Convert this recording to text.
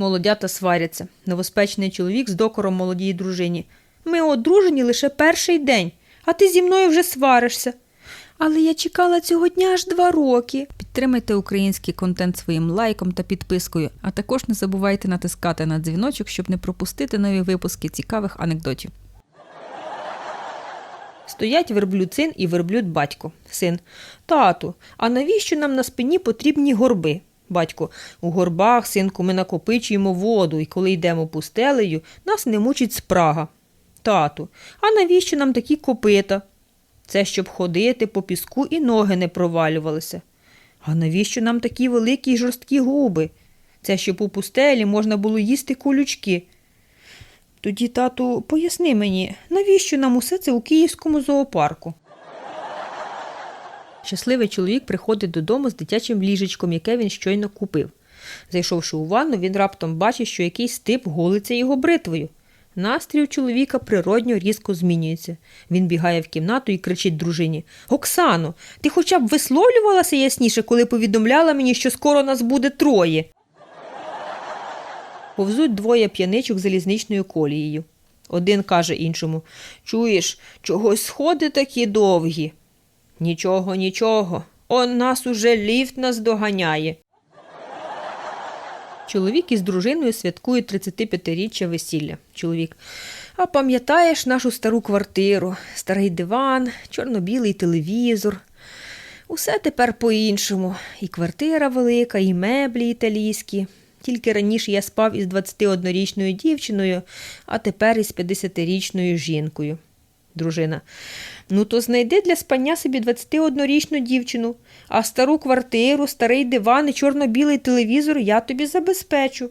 Молодята сваряться. Новоспечений чоловік з докором молодій дружині. Ми одружені лише перший день, а ти зі мною вже сваришся. Але я чекала цього дня аж два роки. Підтримайте український контент своїм лайком та підпискою, а також не забувайте натискати на дзвіночок, щоб не пропустити нові випуски цікавих анекдотів. Стоять верблюд син і верблюд батько. Син. Тату, а навіщо нам на спині потрібні горби? Батько, у горбах, синку, ми накопичуємо воду, і коли йдемо пустелею, нас не мучить спрага. Тату, а навіщо нам такі копита? Це щоб ходити по піску і ноги не провалювалися. А навіщо нам такі великі й жорсткі губи? Це щоб у пустелі можна було їсти колючки. Тоді, тату, поясни мені, навіщо нам усе це у київському зоопарку? Щасливий чоловік приходить додому з дитячим ліжечком, яке він щойно купив. Зайшовши у ванну, він раптом бачить, що якийсь тип голиться його бритвою. Настрій у чоловіка природньо різко змінюється. Він бігає в кімнату і кричить дружині Оксано, ти хоча б висловлювалася ясніше, коли повідомляла мені, що скоро нас буде троє. Повзуть двоє п'яничок залізничною колією. Один каже іншому Чуєш, чогось сходи такі довгі. Нічого, нічого. Он нас уже ліфт наздоганяє. Чоловік із дружиною святкують 35-річчя весілля. Чоловік. А пам'ятаєш нашу стару квартиру, старий диван, чорно-білий телевізор. Усе тепер по-іншому. І квартира велика, і меблі італійські. Тільки раніше я спав із 21-річною дівчиною, а тепер із 50-річною жінкою. Дружина. Ну, то знайди для спання собі 21-річну дівчину, а стару квартиру, старий диван і чорно-білий телевізор я тобі забезпечу.